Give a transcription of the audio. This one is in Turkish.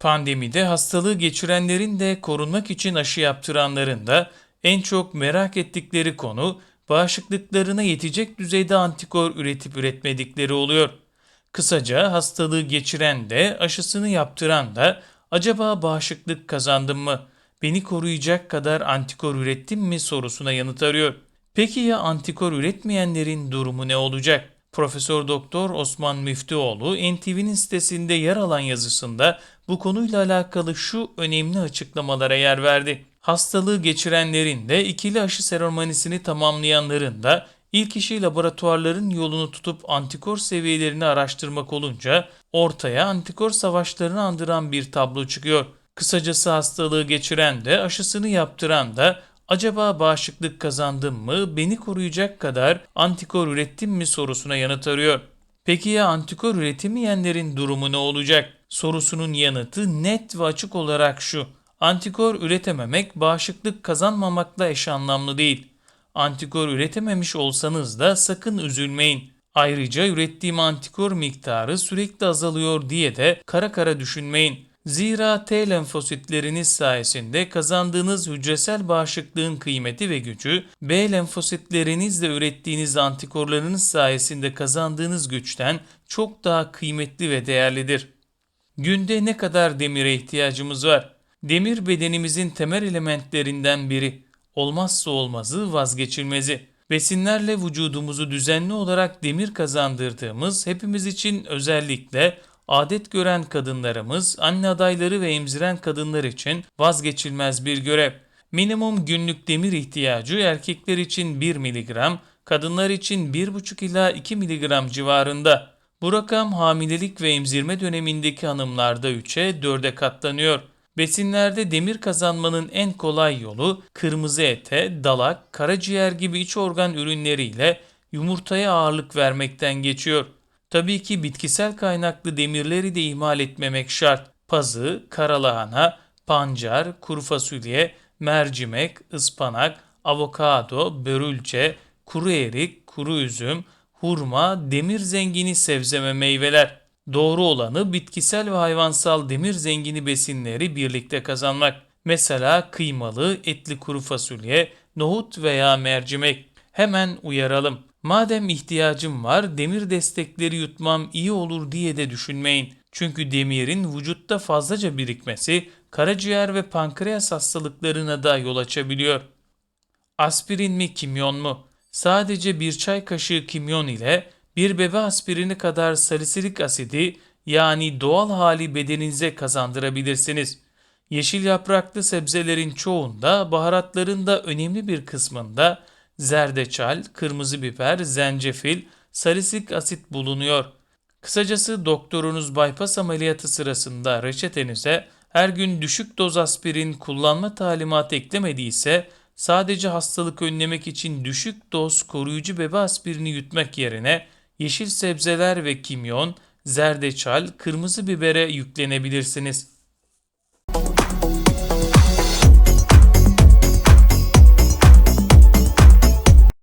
Pandemide hastalığı geçirenlerin de korunmak için aşı yaptıranların da en çok merak ettikleri konu bağışıklıklarına yetecek düzeyde antikor üretip üretmedikleri oluyor. Kısaca hastalığı geçiren de aşısını yaptıran da acaba bağışıklık kazandım mı? Beni koruyacak kadar antikor ürettim mi sorusuna yanıt arıyor. Peki ya antikor üretmeyenlerin durumu ne olacak? Profesör Doktor Osman Müftüoğlu NTV'nin sitesinde yer alan yazısında bu konuyla alakalı şu önemli açıklamalara yer verdi. Hastalığı geçirenlerin de ikili aşı seremonisini tamamlayanların da ilk işi laboratuvarların yolunu tutup antikor seviyelerini araştırmak olunca ortaya antikor savaşlarını andıran bir tablo çıkıyor. Kısacası hastalığı geçiren de aşısını yaptıran da acaba bağışıklık kazandım mı, beni koruyacak kadar antikor ürettim mi sorusuna yanıt arıyor. Peki ya antikor üretemeyenlerin durumu ne olacak? Sorusunun yanıtı net ve açık olarak şu. Antikor üretememek bağışıklık kazanmamakla eş anlamlı değil. Antikor üretememiş olsanız da sakın üzülmeyin. Ayrıca ürettiğim antikor miktarı sürekli azalıyor diye de kara kara düşünmeyin. Zira T lenfositleriniz sayesinde kazandığınız hücresel bağışıklığın kıymeti ve gücü, B lenfositlerinizle ürettiğiniz antikorlarınız sayesinde kazandığınız güçten çok daha kıymetli ve değerlidir. Günde ne kadar demire ihtiyacımız var? Demir bedenimizin temel elementlerinden biri. Olmazsa olmazı vazgeçilmezi. Besinlerle vücudumuzu düzenli olarak demir kazandırdığımız hepimiz için özellikle adet gören kadınlarımız, anne adayları ve emziren kadınlar için vazgeçilmez bir görev. Minimum günlük demir ihtiyacı erkekler için 1 mg, kadınlar için 1,5 ila 2 mg civarında. Bu rakam hamilelik ve emzirme dönemindeki hanımlarda 3'e 4'e katlanıyor. Besinlerde demir kazanmanın en kolay yolu kırmızı ete, dalak, karaciğer gibi iç organ ürünleriyle yumurtaya ağırlık vermekten geçiyor. Tabii ki bitkisel kaynaklı demirleri de ihmal etmemek şart. Pazı, karalahana, pancar, kuru fasulye, mercimek, ıspanak, avokado, börülce, kuru erik, kuru üzüm, hurma, demir zengini sebze ve meyveler. Doğru olanı bitkisel ve hayvansal demir zengini besinleri birlikte kazanmak. Mesela kıymalı, etli kuru fasulye, nohut veya mercimek. Hemen uyaralım. Madem ihtiyacım var demir destekleri yutmam iyi olur diye de düşünmeyin. Çünkü demirin vücutta fazlaca birikmesi karaciğer ve pankreas hastalıklarına da yol açabiliyor. Aspirin mi kimyon mu? Sadece bir çay kaşığı kimyon ile bir bebe aspirini kadar salisilik asidi yani doğal hali bedeninize kazandırabilirsiniz. Yeşil yapraklı sebzelerin çoğunda baharatların da önemli bir kısmında zerdeçal, kırmızı biber, zencefil, salisilik asit bulunuyor. Kısacası doktorunuz bypass ameliyatı sırasında reçetenize her gün düşük doz aspirin kullanma talimatı eklemediyse sadece hastalık önlemek için düşük doz koruyucu bebe aspirini yutmak yerine yeşil sebzeler ve kimyon, zerdeçal, kırmızı bibere yüklenebilirsiniz.